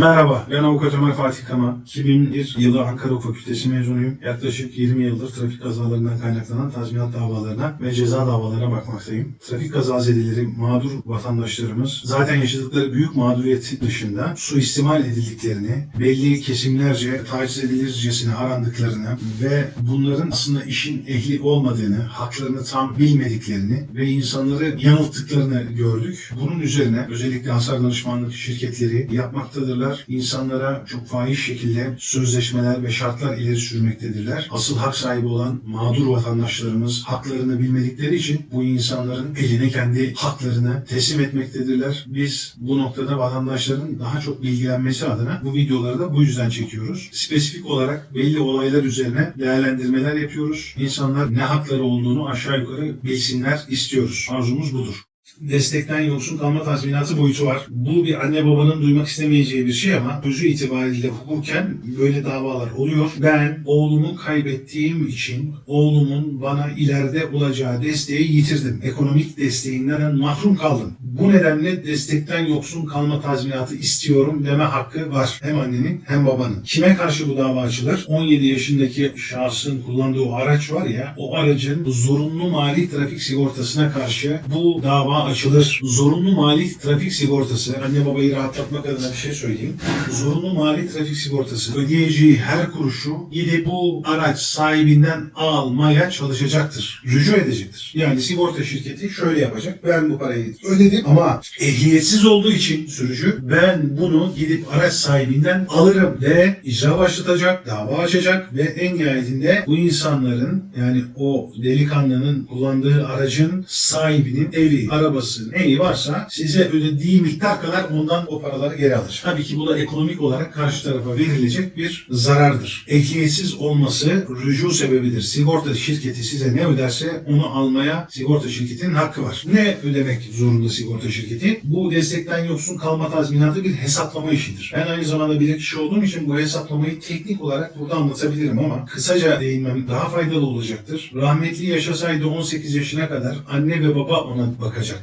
Merhaba, ben Avukat Ömer Fatih Kama. 2001 yılı Ankara Hukuk Fakültesi mezunuyum. Yaklaşık 20 yıldır trafik kazalarından kaynaklanan tazminat davalarına ve ceza davalarına bakmaktayım. Trafik kazazedeleri mağdur vatandaşlarımız zaten yaşadıkları büyük mağduriyet dışında suistimal edildiklerini, belli kesimlerce taciz edilircesine arandıklarını ve bunların aslında işin ehli olmadığını, haklarını tam bilmediklerini ve insanları yanılttıklarını gördük. Bunun üzerine özellikle hasar danışmanlık şirketleri yapmaktadırlar. İnsanlara çok fahiş şekilde sözleşmeler ve şartlar ileri sürmektedirler. Asıl hak sahibi olan mağdur vatandaşlarımız haklarını bilmedikleri için bu insanların eline kendi haklarını teslim etmektedirler. Biz bu noktada vatandaşların daha çok bilgilenmesi adına bu videoları da bu yüzden çekiyoruz. Spesifik olarak belli olaylar üzerine değerlendirmeler yapıyoruz. İnsanlar ne hakları olduğunu aşağı yukarı bilsinler istiyoruz. Arzumuz budur destekten yoksun kalma tazminatı boyutu var. Bu bir anne babanın duymak istemeyeceği bir şey ama özü itibariyle hukuken böyle davalar oluyor. Ben oğlumu kaybettiğim için oğlumun bana ileride olacağı desteği yitirdim. Ekonomik desteğinden mahrum kaldım. Bu nedenle destekten yoksun kalma tazminatı istiyorum deme hakkı var. Hem annenin hem babanın. Kime karşı bu dava açılır? 17 yaşındaki şahsın kullandığı araç var ya, o aracın zorunlu mali trafik sigortasına karşı bu dava açılır. Zorunlu mali trafik sigortası, anne babayı rahatlatmak adına bir şey söyleyeyim. Zorunlu mali trafik sigortası ödeyeceği her kuruşu gidip bu araç sahibinden almaya çalışacaktır. Rücu edecektir. Yani sigorta şirketi şöyle yapacak. Ben bu parayı ödedim ama ehliyetsiz olduğu için sürücü ben bunu gidip araç sahibinden alırım ve icra başlatacak, dava açacak ve en nihayetinde bu insanların yani o delikanlının kullandığı aracın sahibinin evi, arabası neyi varsa size ödediği miktar kadar ondan o paraları geri alır. Tabii ki bu da ekonomik olarak karşı tarafa verilecek bir zarardır. Ehliyetsiz olması rücu sebebidir. Sigorta şirketi size ne öderse onu almaya sigorta şirketinin hakkı var. Ne ödemek zorunda sigorta şirketi? Bu destekten yoksun kalma tazminatı bir hesaplama işidir. Ben aynı zamanda bilirkişi olduğum için bu hesaplamayı teknik olarak burada anlatabilirim ama kısaca değinmem daha faydalı olacaktır. Rahmetli yaşasaydı 18 yaşına kadar anne ve baba ona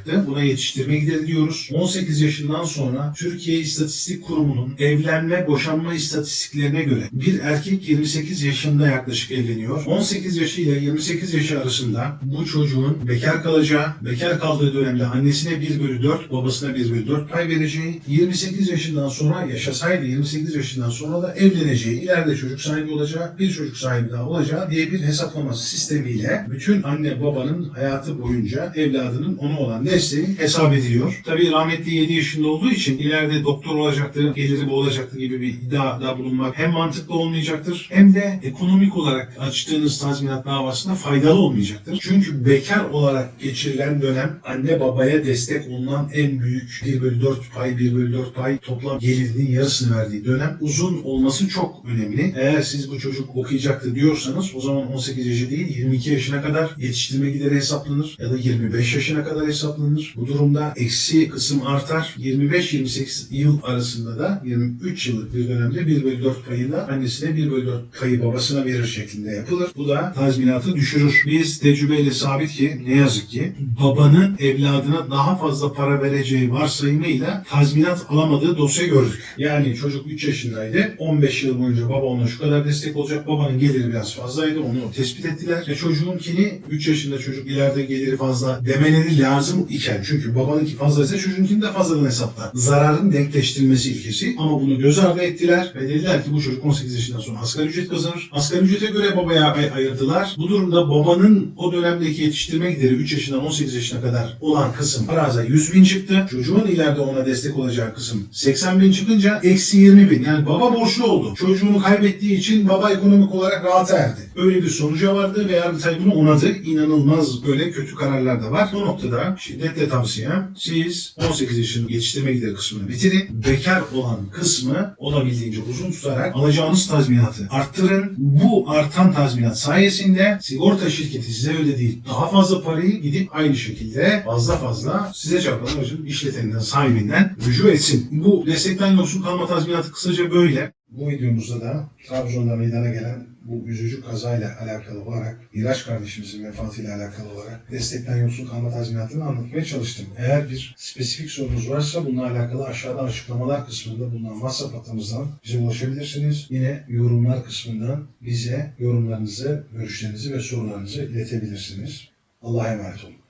bakacaktı. Buna yetiştirme gideri diyoruz. 18 yaşından sonra Türkiye İstatistik Kurumu'nun evlenme, boşanma istatistiklerine göre bir erkek 28 yaşında yaklaşık evleniyor. 18 yaşı ile 28 yaşı arasında bu çocuğun bekar kalacağı, bekar kaldığı dönemde annesine 1 bölü 4, babasına 1 bölü 4 pay vereceği, 28 yaşından sonra yaşasaydı 28 yaşından sonra da evleneceği, ileride çocuk sahibi olacağı, bir çocuk sahibi daha olacağı diye bir hesaplama sistemiyle bütün anne babanın hayatı boyunca evladının ona olan desteği hesap ediliyor. Tabii rahmetli 7 yaşında olduğu için ileride doktor olacaktı, geliri bu olacaktı gibi bir iddiada bulunmak hem mantıklı olmayacaktır hem de ekonomik olarak açtığınız tazminat davasında faydalı olmayacaktır. Çünkü bekar olarak geçirilen dönem anne babaya destek olunan en büyük 1 bölü 4 pay, 1 bölü 4 pay toplam gelirinin yarısını verdiği dönem uzun olması çok önemli. Eğer siz bu çocuk okuyacaktı diyorsanız o zaman 18 yaşı değil 22 yaşına kadar yetiştirme gideri hesaplanır ya da 25 yaşına kadar hesaplanır. Bu durumda eksi kısım artar. 25-28 yıl arasında da 23 yıllık bir dönemde 1 bölü 4 payında annesine 1 bölü 4 payı babasına verir şeklinde yapılır. Bu da tazminatı düşürür. Biz tecrübeyle sabit ki ne yazık ki babanın evladına daha fazla para vereceği varsayımıyla tazminat alamadığı dosya gördük. Yani çocuk 3 yaşındaydı. 15 yıl boyunca baba ona şu kadar destek olacak. Babanın geliri biraz fazlaydı. Onu tespit ettiler. Ve çocuğunkini 3 yaşında çocuk ileride geliri fazla demeleri lazım iken çünkü babanınki fazlaysa çocuğunkini de fazladan hesaplar. Zararın denkleştirilmesi ilkesi ama bunu göz ardı ettiler ve dediler ki bu çocuk 18 yaşından sonra asgari ücret kazanır. Asgari ücrete göre babaya ay- ayırdılar. Bu durumda babanın o dönemdeki yetiştirme gideri 3 yaşından 18 yaşına kadar olan kısım faraza 100 bin çıktı. Çocuğun ileride ona destek olacağı kısım 80 bin çıkınca eksi 20 bin. Yani baba borçlu oldu. Çocuğunu kaybettiği için baba ekonomik olarak rahata erdi. Öyle bir sonuca vardı ve Yargıtay bunu onadı. İnanılmaz böyle kötü kararlar da var. Bu noktada şiddetle tavsiyem siz 18 yaşın yetiştirme gideri kısmını bitirin. Bekar olan kısmı olabildiğince uzun tutarak alacağınız tazminatı arttırın. Bu artan tazminat sayesinde sigorta şirketi size ödediği daha fazla parayı gidip aynı şekilde fazla fazla size çarpan işleteninden, sahibinden rücu etsin. Bu destekten yoksun kalma tazminatı kısaca böyle. Bu videomuzda da Trabzon'da meydana gelen bu üzücü kazayla alakalı olarak Miraç kardeşimizin vefatıyla alakalı olarak destekten yoksul kalma tazminatını anlatmaya çalıştım. Eğer bir spesifik sorunuz varsa bununla alakalı aşağıda açıklamalar kısmında bulunan WhatsApp hattımızdan bize ulaşabilirsiniz. Yine yorumlar kısmından bize yorumlarınızı, görüşlerinizi ve sorularınızı iletebilirsiniz. Allah'a emanet olun.